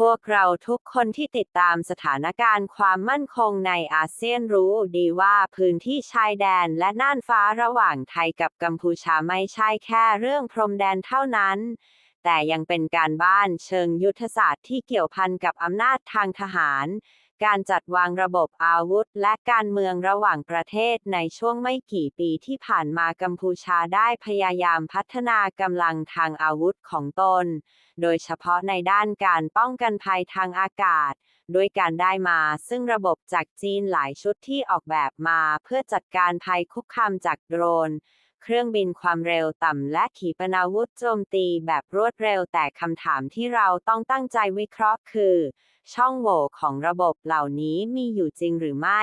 พวกเราทุกคนที่ติดตามสถานการณ์ความมั่นคงในอาเซียนรู้ดีว่าพื้นที่ชายแดนและน่านฟ้าระหว่างไทยกับกัมพูชาไม่ใช่แค่เรื่องพรมแดนเท่านั้น แต่ยังเป็นการบ้านเชิงยุทธศาสตร์ที่เกี่ยวพันกับอำนาจทางทหาร การจัดวางระบบอาวุธ และการเมืองระหว่างประเทศในช่วงไม่กี่ปีที่ผ่านมากัมพูชาได้พยายามพัฒนากำลังทางอาวุธของตน โดยเฉพาะในด้านการป้องกันภัยทางอากาศ ด้วยการได้มาซึ่งระบบจากจีนหลายชุดที่ออกแบบมาเพื่อจัดการภัยคุกคามจากโดรนเครื่องบินความเร็วต่ำและขีปนาวุธโจมตีแบบรวดเร็วแต่คำถามที่เราต้องตั้งใจวิเคราะห์คือ ช่องโหว่ของระบบเหล่านี้มีอยู่จริงหรือไม่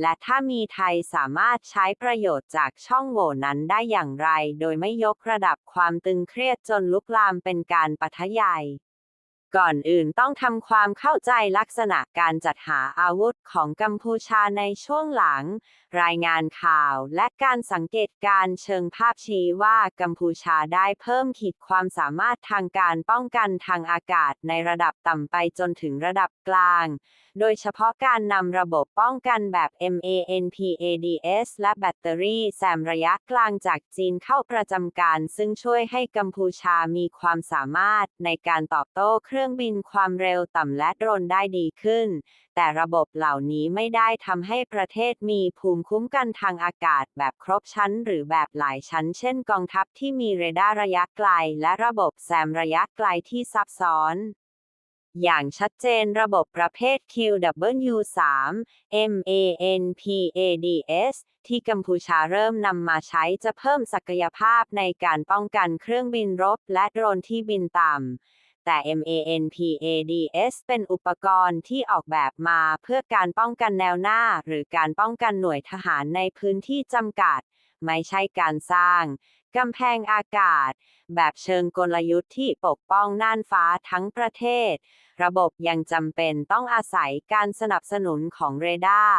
และถ้ามีไทยสามารถใช้ประโยชน์จากช่องโหว่นั้นได้อย่างไร โดยไม่ยกระดับความตึงเครียดจนลุกลามเป็นการปะทะใหญ่ ก่อนอื่นต้องทำความเข้าใจลักษณะการจัดหาอาวุธของกัมพูชาในช่วงหลัง รายงานข่าวและการสังเกตการเชิงภาพชี้ว่ากัมพูชาได้เพิ่มขีดความสามารถทางการป้องกันทางอากาศในระดับต่ำไปจนถึงระดับกลางโดยเฉพาะการนำระบบป้องกันแบบ MANPADS และแบตเตอรี่แซมระยะกลางจากจีนเข้าประจำการ ซึ่งช่วยให้กัมพูชามีความสามารถในการตอบโต้เครื่องบินความเร็วต่ำและโดรนได้ดีขึ้น แต่ระบบเหล่านี้ไม่ได้ทำให้ประเทศมีภูมิคุ้มกันทางอากาศแบบครบชั้น หรือแบบหลายชั้น เช่นกองทัพที่มีเรดาร์ระยะไกล และระบบแซมระยะไกลที่ซับซ้อน อย่างชัดเจนระบบประเภท QW3 MANPADS ที่กัมพูชาเริ่มนำมาใช้จะเพิ่มศักยภาพในการป้องกันเครื่องบินรบและโดรนที่บินต่ำ แต่ MANPADS เป็นอุปกรณ์ที่ออกแบบมาเพื่อการป้องกันแนวหน้า หรือการป้องกันหน่วยทหารในพื้นที่จำกัด ไม่ใช่การสร้างกำแพงอากาศ แบบเชิงกลยุทธ์ที่ปกป้องน่านฟ้าทั้งประเทศ ระบบยังจำเป็นต้องอาศัยการสนับสนุนของเรดาร์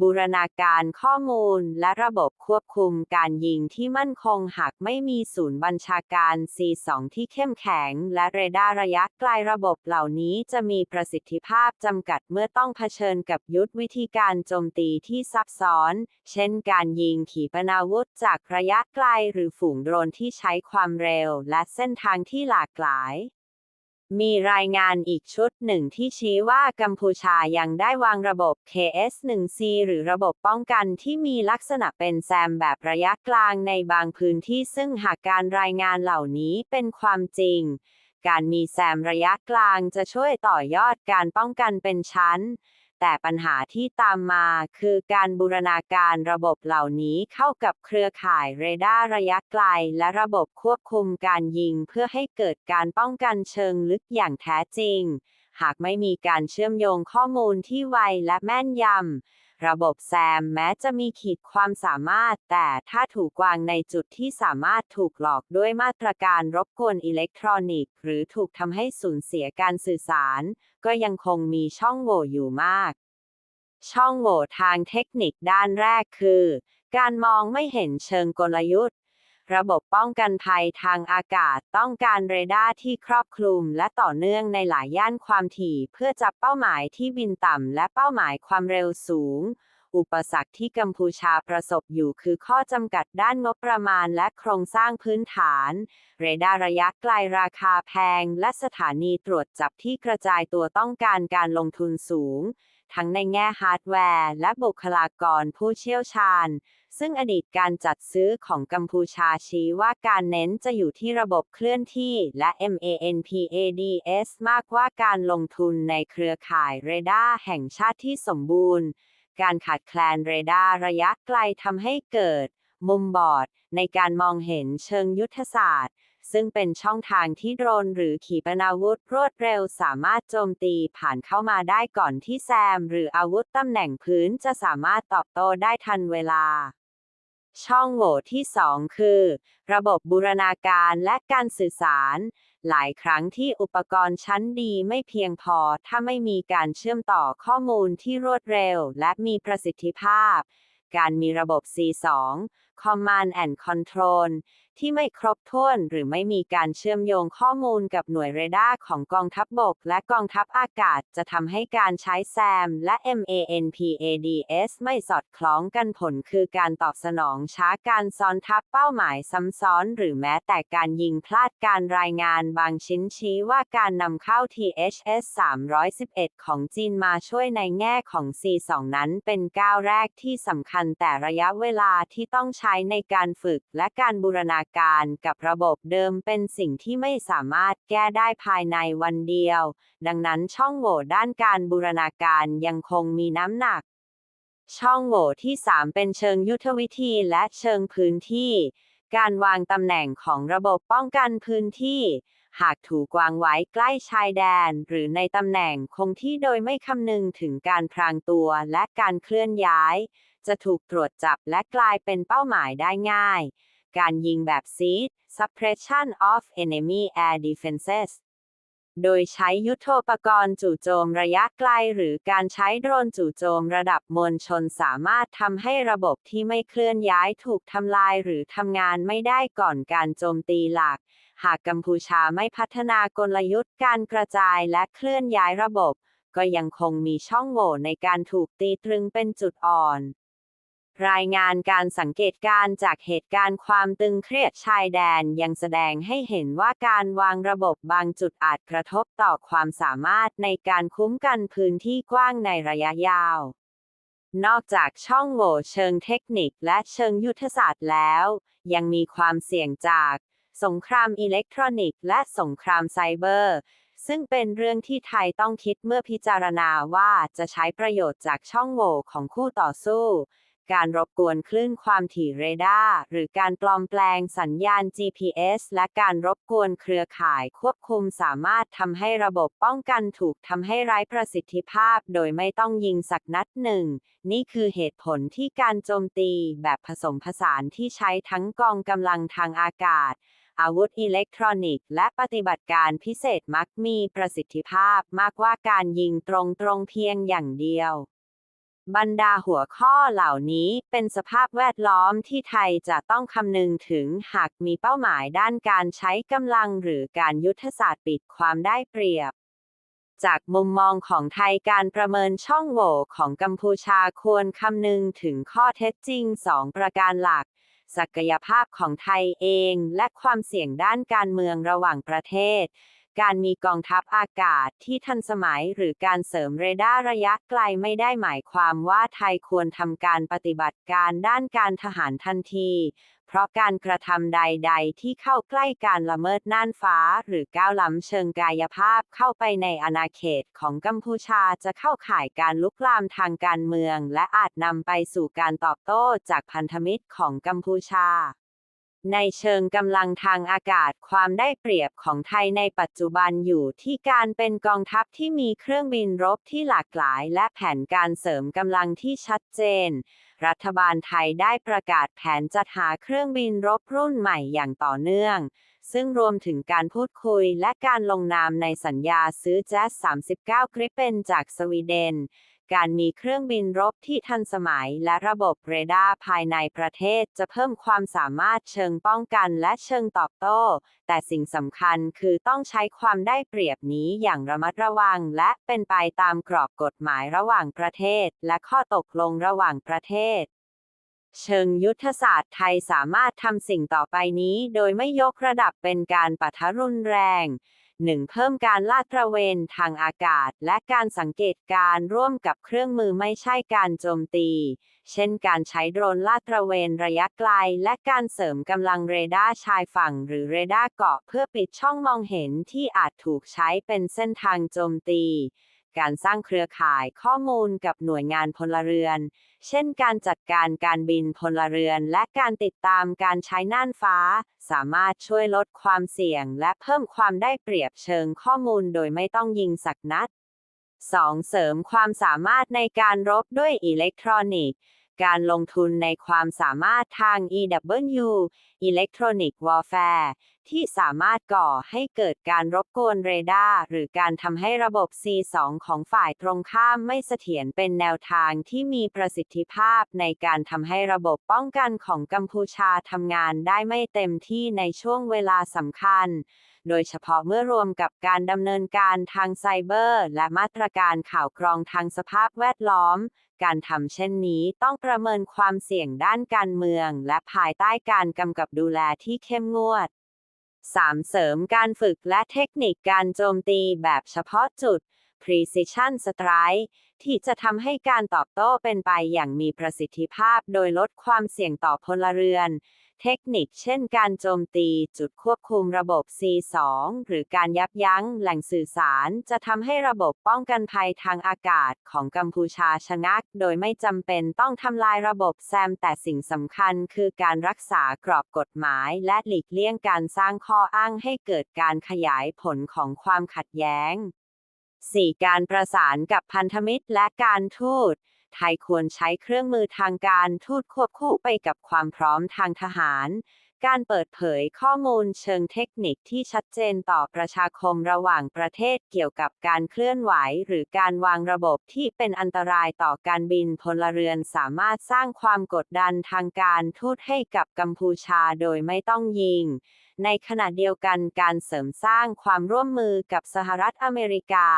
บูรณาการข้อมูลและระบบควบคุมการยิงที่มั่นคงหากไม่มีศูนย์บัญชาการ C2 ที่เข้มแข็ง และเรดาร์ระยะไกลระบบเหล่านี้จะมีประสิทธิภาพจำกัดเมื่อต้องเผชิญกับยุทธวิธีการโจมตีที่ซับซ้อน เช่นการยิงขีปนาวุธจากระยะไกลหรือฝูงโดรนที่ใช้ความเร็วและเส้นทางที่หลากหลาย มีรายงานอีกชุดหนึ่งที่ชี้ว่ากัมพูชายังได้วางระบบ KS-1C หรือระบบป้องกันที่มีลักษณะเป็นแซมแบบระยะกลางในบางพื้นที่ซึ่งหากการรายงานเหล่านี้เป็นความจริง การมีแซมระยะกลางจะช่วยต่อยอดการป้องกันเป็นชั้น แต่ปัญหาที่ตามมาคือการบูรณาการระบบเหล่านี้เข้ากับเครือข่ายเรดาร์ระยะไกล และระบบควบคุมการยิงเพื่อให้เกิดการป้องกันเชิงลึกอย่างแท้จริง หากไม่มีการเชื่อมโยงข้อมูลที่ไวและแม่นยำ ระบบแซมแม้จะมีขีดความสามารถ แต่ถ้าถูกวางในจุดที่สามารถถูกหลอกด้วยมาตรการรบกวนอิเล็กทรอนิกส์ หรือถูกทำให้สูญเสียการสื่อสาร ก็ยังคงมีช่องโหว่อยู่มาก ช่องโหว่ทางเทคนิคด้านแรกคือ การมองไม่เห็นเชิงกลยุทธ์ ระบบป้องกันภัยทางอากาศต้องการเรดาร์ที่ครอบคลุม และต่อเนื่องในหลายย่านความถี่ เพื่อจับเป้าหมายที่บินต่ำและเป้าหมายความเร็วสูง อุปสรรคที่กัมพูชาประสบอยู่คือข้อจำกัดด้านงบประมาณและโครงสร้างพื้นฐาน เรดาร์ระยะไกลราคาแพง และสถานีตรวจจับที่กระจายตัวต้องการการลงทุนสูง ทั้งในแง่ฮาร์ดแวร์ และบุคลากรผู้เชี่ยวชาญ ซึ่งอดีตการจัดซื้อของกัมพูชาชี้ว่าการเน้นจะอยู่ที่ระบบเคลื่อนที่และ MANPADS มากกว่าการลงทุนในเครือข่ายเรดาร์แห่งชาติที่สมบูรณ์ การขาดแคลนเรดาร์ระยะไกลทำให้เกิด มุมบอด ในการมองเห็นเชิงยุทธศาสตร์ ซึ่งเป็นช่องทางที่โดรนหรือขีปนาวุธรวดเร็วสามารถโจมตีผ่านเข้ามาได้ก่อนที่แซม หรืออาวุธตำแหน่งพื้นจะสามารถตอบโต้ได้ทันเวลา ช่องโหว่ที่ 2 คือ ระบบบูรณาการและการสื่อสาร หลายครั้งที่อุปกรณ์ชั้นดีไม่เพียงพอถ้าไม่มีการเชื่อมต่อข้อมูลที่รวดเร็วและมีประสิทธิภาพการมีระบบ C2 Command and Control ที่ไม่ครบถ้วนหรือไม่มีการเชื่อมโยงข้อมูลกับหน่วยเรดาร์ของกองทัพบบก และกองทัพอากาศ จะทำให้การใช้แซมและ MANPADS ไม่สอดคล้องกันผลคือการตอบสนองช้าการซ้อนทับเป้าหมายซ้ำซ้อน หรือแม้แต่การยิงพลาดการรายงานบางชิ้นชี้ว่าการนำเข้า THS 311 ของจีนมาช่วยในแง่ของ C2 นั้นเป็นก้าวแรกที่สำคัญแต่ระยะเวลาที่ต้องใช้ในการฝึกและการบูรณาการกับระบบเดิมเป็นสิ่งที่ไม่สามารถแก้ได้ภายในวันเดียว ดังนั้นช่องโหว่ด้านการบูรณาการยังคงมีน้ำหนัก ช่องโหว่ที่ 3 เป็นเชิงยุทธวิธีและเชิงพื้นที่ การวางตำแหน่งของระบบป้องกันพื้นที่ หากถูกวางไว้ใกล้ชายแดน หรือในตำแหน่งคงที่โดยไม่คำนึงถึงการพรางตัวและการเคลื่อนย้ายจะถูกตรวจจับและกลายเป็นเป้าหมายได้ง่าย การยิงแบบ Seed Suppression of Enemy Air Defenses โดยใช้ยุทโธปกรณ์จู่โจมระยะไกล หรือการใช้โดรนจู่โจมระดับมวลชนสามารถทำให้ระบบที่ไม่เคลื่อนย้ายถูกทำลายหรือทำงานไม่ได้ก่อนการโจมตีหลัก หากกัมพูชาไม่พัฒนากลยุทธ์การกระจายและเคลื่อนย้ายระบบ ก็ยังคงมีช่องโหว่ในการถูกตีตรึงเป็นจุดอ่อน รายงานการสังเกตการจากเหตุการณ์ความตึงเครียดชายแดนยังแสดงให้เห็นว่าการวางระบบบางจุดอาจกระทบต่อความสามารถในการคุ้มกันพื้นที่กว้างในระยะยาว นอกจากช่องโหว่เชิงเทคนิคและเชิงยุทธศาสตร์แล้ว ยังมีความเสี่ยงจาก สงครามอิเล็กทรอนิกส์และสงครามไซเบอร์ซึ่งเป็นเรื่องที่ไทยต้องคิดเมื่อพิจารณาว่าจะใช้ประโยชน์จากช่องโหว่ของคู่ต่อสู้ การรบกวนคลื่นความถี่เรดาร์หรือการปลอมแปลงสัญญาณ GPS และการรบกวนเครือข่ายควบคุมสามารถทำให้ระบบป้องกันถูกทำให้ไร้ประสิทธิภาพ โดยไม่ต้องยิงสักนัดหนึ่ง นี่คือเหตุผลที่การโจมตีแบบผสมผสานที่ใช้ทั้งกองกำลังทางอากาศอาวุธอิเล็กทรอนิกส์และปฏิบัติการพิเศษมักมีประสิทธิภาพมากกว่าการยิงตรงๆเพียงอย่างเดียว บรรดาหัวข้อเหล่านี้เป็นสภาพแวดล้อมที่ไทยจะต้องคำนึงถึงหากมีเป้าหมายด้านการใช้กำลังหรือการยุทธศาสตร์ปิดความได้เปรียบ จากมุมมองของไทยการประเมินช่องโหว่ของกัมพูชาควรคำนึงถึงข้อเท็จจริง 2 ประการหลัก ศักยภาพของไทยเองและความเสี่ยงด้านการเมืองระหว่างประเทศ การมีกองทัพอากาศที่ทันสมัยหรือการเสริมเรดาร์ระยะไกลไม่ได้หมายความว่าไทยควรทำการปฏิบัติการด้านการทหารทันที เพราะการกระทำใด ๆ ที่เข้าใกล้การละเมิดน่านฟ้า หรือก้าวล้ำเชิงกายภาพเข้าไปในอาณาเขตของกัมพูชาจะเข้าข่ายการลุกลามทางการเมือง และอาจนำไปสู่การตอบโต้จากพันธมิตรของกัมพูชา ในเชิงกำลังทางอากาศความได้เปรียบของไทยในปัจจุบันอยู่ที่การเป็นกองทัพที่มีเครื่องบินรบที่หลากหลาย และแผนการเสริมกำลังที่ชัดเจน รัฐบาลไทยได้ประกาศแผนจัดหาเครื่องบินรบรุ่นใหม่อย่างต่อเนื่อง ซึ่งรวมถึงการพูดคุยและการลงนามในสัญญาซื้อแจ๊ส39กริปเปนจากสวีเดน การมีเครื่องบินรบที่ทันสมัยและระบบเรดาร์ภายในประเทศจะเพิ่มความสามารถเชิงป้องกันและเชิงตอบโต้ แต่สิ่งสำคัญคือต้องใช้ความได้เปรียบนี้อย่างระมัดระวังและเป็นไปตามกรอบกฎหมายระหว่างประเทศ และข้อตกลงระหว่างประเทศเชิงยุทธศาสตร์ไทยสามารถทำสิ่งต่อไปนี้ โดยไม่ยกระดับเป็นการปะทะรุนแรง 1. เพิ่มการลาดตระเวนทางอากาศ และการสังเกตการร่วมกับเครื่องมือไม่ใช่การโจมตี เช่นการใช้โดรนลาดตระเวนระยะไกล และการเสริมกำลังเรดาร์ชายฝั่ง หรือเรดาร์เกาะเพื่อปิดช่องมองเห็นที่อาจถูกใช้เป็นเส้นทางโจมตี การสร้างเครือข่ายข้อมูลกับหน่วยงานพลเรือน เช่นการจัดการการบินพลเรือน และการติดตามการใช้น่านฟ้า สามารถช่วยลดความเสี่ยง และเพิ่มความได้เปรียบเชิงข้อมูลโดยไม่ต้องยิงสักนัด 2. เสริมความสามารถในการรบด้วยอิเล็กทรอนิกส์ การลงทุนในความสามารถทาง EW Electronic Warfare ที่สามารถก่อให้เกิดการรบกวนเรดาร์หรือการทำให้ระบบ C2 ของฝ่ายตรงข้ามไม่เสถียรเป็นแนวทางที่มีประสิทธิภาพในการทำให้ระบบป้องกันของกัมพูชาทำงานได้ไม่เต็มที่ในช่วงเวลาสำคัญ โดยเฉพาะเมื่อรวมกับการดำเนินการทางไซเบอร์ และมาตรการข่าวกรองทางสภาพแวดล้อม การทำเช่นนี้ต้องประเมินความเสี่ยงด้านการเมือง และภายใต้การกำกับดูแลที่เข้มงวด 3. เสริมการฝึกและเทคนิคการโจมตีแบบเฉพาะจุด Precision Strike ที่จะทำให้การตอบโต้เป็นไปอย่างมีประสิทธิภาพโดยลดความเสี่ยงต่อพลเรือน เทคนิคเช่นการโจมตีจุดควบคุมระบบ C2 หรือการยับยั้งแหล่งสื่อสาร จะทำให้ระบบป้องกันภัยทางอากาศของกัมพูชาชะงัก โดยไม่จำเป็นต้องทำลายระบบแซม แต่สิ่งสำคัญคือการรักษากรอบกฎหมาย และหลีกเลี่ยงการสร้างข้ออ้างให้เกิดการขยายผลของความขัดแย้ง 4. การประสานกับพันธมิตรและการทูต ไทยควรใช้เครื่องมือทางการทูตควบคู่ไปกับความพร้อมทางทหาร การเปิดเผยข้อมูลเชิงเทคนิคที่ชัดเจนต่อประชาคมระหว่างประเทศเกี่ยวกับการเคลื่อนไหว หรือการวางระบบที่เป็นอันตรายต่อการบินพลเรือนสามารถสร้างความกดดันทางการทูตให้กับกัมพูชาโดยไม่ต้องยิงในขณะเดียวกันการเสริมสร้างความร่วมมือกับสหรัฐอเมริกา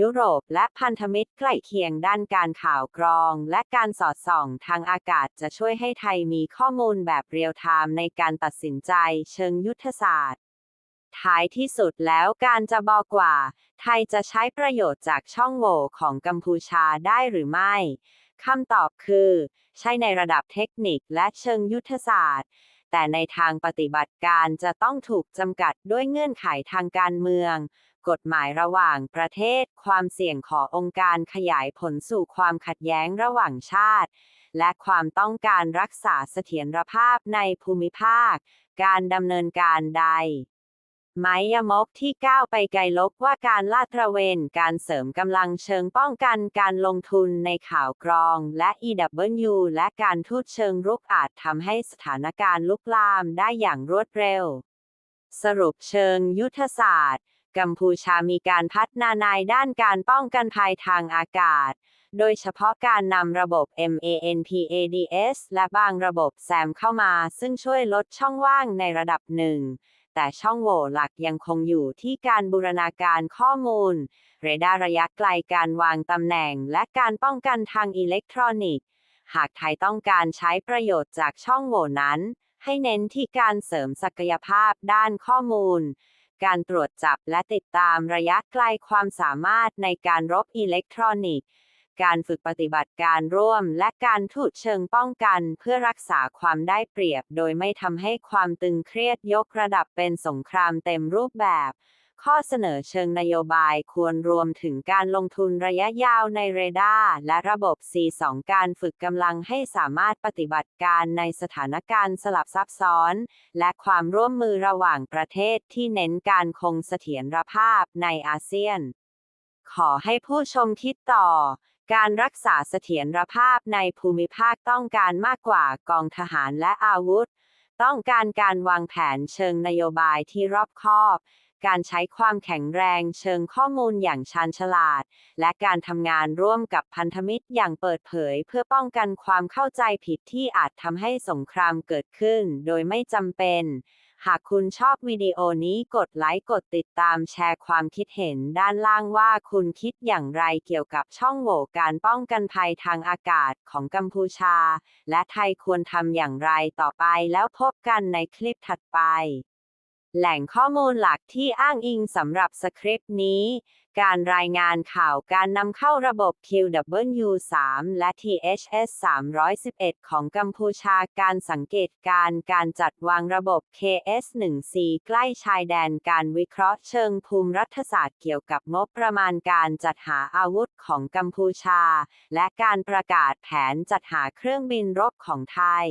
ยุโรป และพันธมิตรใกล้เคียงด้านการข่าวกรอง และการสอดส่องทางอากาศจะช่วยให้ไทยมีข้อมูลแบบเรียลไทม์ในการตัดสินใจเชิงยุทธศาสตร์ท้ายที่สุดแล้วการจะบอกว่า ไทยจะใช้ประโยชน์จากช่องโหว่ของกัมพูชาได้หรือไม่คำตอบคือ ใช่ในระดับเทคนิคและเชิงยุทธศาสตร์ แต่ในทางปฏิบัติการจะต้องถูกจำกัดด้วยเงื่อนไขทางการเมือง กฎหมายระหว่างประเทศ ความเสี่ยงขององค์การขยายผลสู่ความขัดแย้งระหว่างชาติ และความต้องการรักษาเสถียรภาพในภูมิภาค การดำเนินการใด ไมยมกที่ก้าวไปไกลลบว่าการลาดตระเวน การเสริมกำลังเชิงป้องกันการลงทุนในข่าวกรอง และ EW และการทูตเชิงรุกอาจทำให้สถานการณ์ลุกลามได้อย่างรวดเร็ว สรุปเชิงยุทธศาสตร์ กัมพูชามีการพัฒนาในด้านการป้องกันภัยทางอากาศ โดยเฉพาะการนำระบบ MANPADS และบางระบบแซมเข้ามา ซึ่งช่วยลดช่องว่างในระดับหนึ่ง แต่ช่องโหว่หลักยังคงอยู่ที่การบูรณาการข้อมูล เรดาร์ระยะไกลการวางตำแหน่ง และการป้องกันทางอิเล็กทรอนิกส์ หากไทยต้องการใช้ประโยชน์จากช่องโหว่นั้น ให้เน้นที่การเสริมศักยภาพด้านข้อมูล การตรวจจับและติดตามระยะไกลความสามารถในการรบอิเล็กทรอนิกส์ การฝึกปฏิบัติการร่วม และการทูตเชิงป้องกัน เพื่อรักษาความได้เปรียบ โดยไม่ทำให้ความตึงเครียดยกระดับเป็นสงครามเต็มรูปแบบ ข้อเสนอเชิงนโยบายควรรวมถึงการลงทุนระยะยาวในเรดาร์และระบบ C2 การฝึกกำลังให้สามารถปฏิบัติการในสถานการณ์สลับซับซ้อน และความร่วมมือระหว่างประเทศที่เน้นการคงเสถียรภาพในอาเซียนขอให้ผู้ชมคิดต่อ การรักษาเสถียรภาพในภูมิภาคต้องการมากกว่ากองทหารและอาวุธ ต้องการการวางแผนเชิงนโยบายที่รอบคอบ การใช้ความแข็งแรงเชิงข้อมูลอย่างชาญฉลาด และการทำงานร่วมกับพันธมิตรอย่างเปิดเผย เพื่อป้องกันความเข้าใจผิดที่อาจทำให้สงครามเกิดขึ้น โดยไม่จำเป็น หากคุณชอบวิดีโอนี้กดไลค์กดติดตามแชร์ความคิดเห็นด้านล่างว่าคุณคิดอย่างไรเกี่ยวกับช่องโหว่การป้องกันภัยทางอากาศของกัมพูชา และไทยควรทำอย่างไรต่อไปแล้วพบกันในคลิปถัดไป แหล่งข้อมูลหลักที่อ้างอิงสำหรับสคริปต์นี้ การรายงานข่าวการนำเข้าระบบ QW3 และ THS 311 ของกัมพูชาการสังเกตการการจัดวางระบบ KS1C ใกล้ชายแดนการวิเคราะห์เชิงภูมิรัฐศาสตร์เกี่ยวกับงบประมาณการจัดหาอาวุธของกัมพูชา และการประกาศแผนจัดหาเครื่องบินรบของไทย